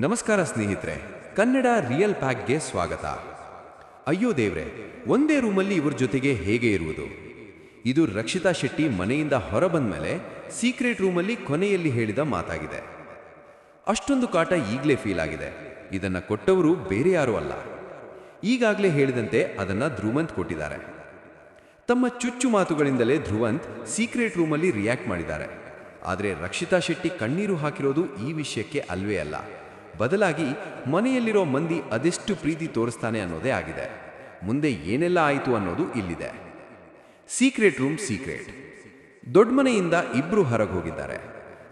ನಮಸ್ಕಾರ ಸ್ನೇಹಿತರೆ, ಕನ್ನಡ ರಿಯಲ್ ಪ್ಯಾಕ್ಗೆ ಸ್ವಾಗತ. ಅಯ್ಯೋ ದೇವ್ರೆ, ಒಂದೇ ರೂಮಲ್ಲಿ ಇವ್ರ ಜೊತೆಗೆ ಹೇಗೆ ಇರುವುದು? ಇದು ರಕ್ಷಿತಾ ಶೆಟ್ಟಿ ಮನೆಯಿಂದ ಹೊರಬಂದ ಮೇಲೆ ಸೀಕ್ರೆಟ್ ರೂಮಲ್ಲಿ ಕೊನೆಯಲ್ಲಿ ಹೇಳಿದ ಮಾತಾಗಿದೆ. ಅಷ್ಟೊಂದು ಕಾಟ ಈಗಲೇ ಫೀಲ್ ಆಗಿದೆ. ಇದನ್ನು ಕೊಟ್ಟವರು ಬೇರೆ ಯಾರೂ ಅಲ್ಲ. ಈಗಾಗಲೇ ಹೇಳಿದಂತೆ ಅದನ್ನು ಧ್ರುವಂತ್ ಕೊಟ್ಟಿದ್ದಾರೆ. ತಮ್ಮ ಚುಚ್ಚು ಮಾತುಗಳಿಂದಲೇ ಧ್ರುವಂತ್ ಸೀಕ್ರೆಟ್ ರೂಮಲ್ಲಿ ರಿಯಾಕ್ಟ್ ಮಾಡಿದ್ದಾರೆ. ಆದರೆ ರಕ್ಷಿತಾ ಶೆಟ್ಟಿ ಕಣ್ಣೀರು ಹಾಕಿರೋದು ಈ ವಿಷಯಕ್ಕೆ ಅಲ್ವೇ ಅಲ್ಲ. ಬದಲಾಗಿ ಮನೆಯಲ್ಲಿರೋ ಮಂದಿ ಅದೆಷ್ಟು ಪ್ರೀತಿ ತೋರಿಸ್ತಾನೆ ಅನ್ನೋದೇ ಆಗಿದೆ. ಮುಂದೆ ಏನೆಲ್ಲ ಆಯಿತು ಅನ್ನೋದು ಇಲ್ಲಿದೆ. Secret room secret. ದೊಡ್ಡ ಮನೆಯಿಂದ ಇಬ್ಬರು ಹೊರಗೆ ಹೋಗಿದ್ದಾರೆ.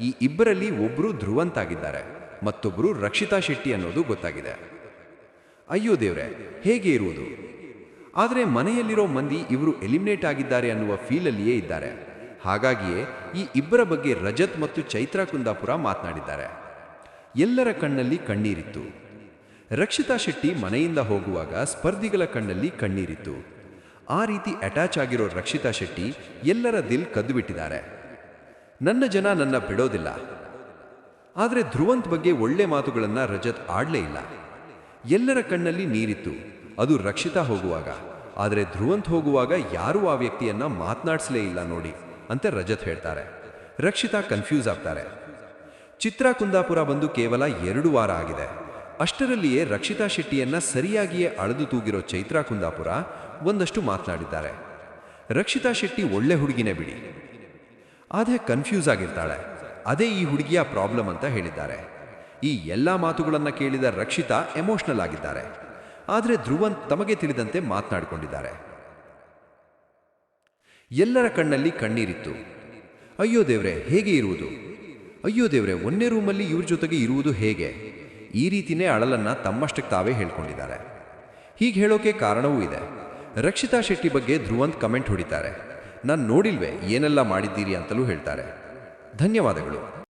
ಈ ಇಬ್ಬರಲ್ಲಿ ಒಬ್ಬರು ಧ್ರುವಂತಾಗಿದ್ದಾರೆ, ಮತ್ತೊಬ್ರು ರಕ್ಷಿತಾ ಶೆಟ್ಟಿ ಅನ್ನೋದು ಗೊತ್ತಾಗಿದೆ. ಅಯ್ಯೋ ದೇವ್ರೆ, ಹೇಗೆ ಇರುವುದು? ಆದರೆ ಮನೆಯಲ್ಲಿರೋ ಮಂದಿ ಇವರು ಎಲಿಮಿನೇಟ್ ಆಗಿದ್ದಾರೆ ಅನ್ನುವ ಫೀಲಲ್ಲಿಯೇ ಇದ್ದಾರೆ. ಹಾಗಾಗಿಯೇ ಈ ಇಬ್ಬರ ಬಗ್ಗೆ ರಜತ್ ಮತ್ತು ಚೈತ್ರ ಕುಂದಾಪುರ ಮಾತನಾಡಿದ್ದಾರೆ. ಎಲ್ಲರ ಕಣ್ಣಲ್ಲಿ ಕಣ್ಣೀರಿತ್ತು. ರಕ್ಷಿತಾ ಶೆಟ್ಟಿ ಮನೆಯಿಂದ ಹೋಗುವಾಗ ಸ್ಪರ್ಧಿಗಳ ಕಣ್ಣಲ್ಲಿ ಕಣ್ಣೀರಿತ್ತು. ಆ ರೀತಿ ಅಟ್ಯಾಚ್ ಆಗಿರೋ ರಕ್ಷಿತಾ ಶೆಟ್ಟಿ ಎಲ್ಲರ ದಿಲ್ ಕದ್ದು ಬಿಟ್ಟಿದ್ದಾರೆ ನನ್ನ ಜನ ನನ್ನ ಬಿಡೋದಿಲ್ಲ. ಆದರೆ ಧ್ರುವಂತ್ ಬಗ್ಗೆ ಒಳ್ಳೆ ಮಾತುಗಳನ್ನ ರಜತ್ ಆಡಲೇ ಇಲ್ಲ. ಎಲ್ಲರ ಕಣ್ಣಲ್ಲಿ ನೀರಿತ್ತು. ಅದು ರಕ್ಷಿತಾ ಹೋಗುವಾಗ. ಆದರೆ ಧ್ರುವಂತ್ ಹೋಗುವಾಗ ಯಾರೂ ಆ ವ್ಯಕ್ತಿಯನ್ನ ಮಾತನಾಡಿಸಲೇ ಇಲ್ಲ ನೋಡಿ ಅಂತ ರಜತ್ ಹೇಳ್ತಾರೆ. ರಕ್ಷಿತಾ ಕನ್ಫ್ಯೂಸ್ ಆಗ್ತಾರೆ. ಚಿತ್ರಾ ಕುಂದಾಪುರ ಬಂದು ಕೇವಲ ಎರಡು ವಾರ ಆಗಿದೆ. ಅಷ್ಟರಲ್ಲಿಯೇ ರಕ್ಷಿತಾ ಶೆಟ್ಟಿಯನ್ನ ಸರಿಯಾಗಿಯೇ ಅಳೆದು ತೂಗಿರೋ ಚೈತ್ರಾ ಕುಂದಾಪುರ ಒಂದಷ್ಟು ಮಾತನಾಡಿದ್ದಾರೆ. ರಕ್ಷಿತಾ ಶೆಟ್ಟಿ ಒಳ್ಳೆ ಹುಡುಗಿನೇ ಬಿಡಿ. ಆದರೆ ಕನ್ಫ್ಯೂಸ್ ಆಗಿರ್ತಾಳೆ. ಅದೇ ಈ ಹುಡುಗಿಯ ಪ್ರಾಬ್ಲಮ್ ಅಂತ ಹೇಳಿದ್ದಾರೆ. ಈ ಎಲ್ಲ ಮಾತುಗಳನ್ನು ಕೇಳಿದ ರಕ್ಷಿತಾ ಎಮೋಷನಲ್ ಆಗಿದ್ದಾರೆ. ಆದರೆ ಧ್ರುವನ್ ತಮಗೆ ತಿಳಿದಂತೆ ಮಾತನಾಡಿಕೊಂಡಿದ್ದಾರೆ. ಎಲ್ಲರ ಕಣ್ಣಲ್ಲಿ ಕಣ್ಣೀರಿತ್ತು. ಅಯ್ಯೋ ದೇವ್ರೆ, ಹೇಗೆ ಇರುವುದು? ಅಯ್ಯೋ ದೇವ್ರೆ, ಒಂದೇ ರೂಮಲ್ಲಿ ಇವ್ರ ಜೊತೆಗೆ ಇರುವುದು ಹೇಗೆ? ಈ ರೀತಿನೇ ಅಳಲನ್ನ ತಮ್ಮಷ್ಟಕ್ಕೆ ತಾವೇ ಹೇಳ್ಕೊಂಡಿದ್ದಾರೆ. ಹೀಗೆ ಹೇಳೋಕೆ ಕಾರಣವೂ ಇದೆ. ರಕ್ಷಿತಾ ಶೆಟ್ಟಿ ಬಗ್ಗೆ ಧ್ರುವಂತ್ ಕಮೆಂಟ್ ಹೊಡಿತಾರೆ. ನಾನು ನೋಡಿಲ್ವೇ, ಏನೆಲ್ಲ ಮಾಡಿದ್ದೀರಿ ಅಂತಲೂ ಹೇಳ್ತಾರೆ. ಧನ್ಯವಾದಗಳು.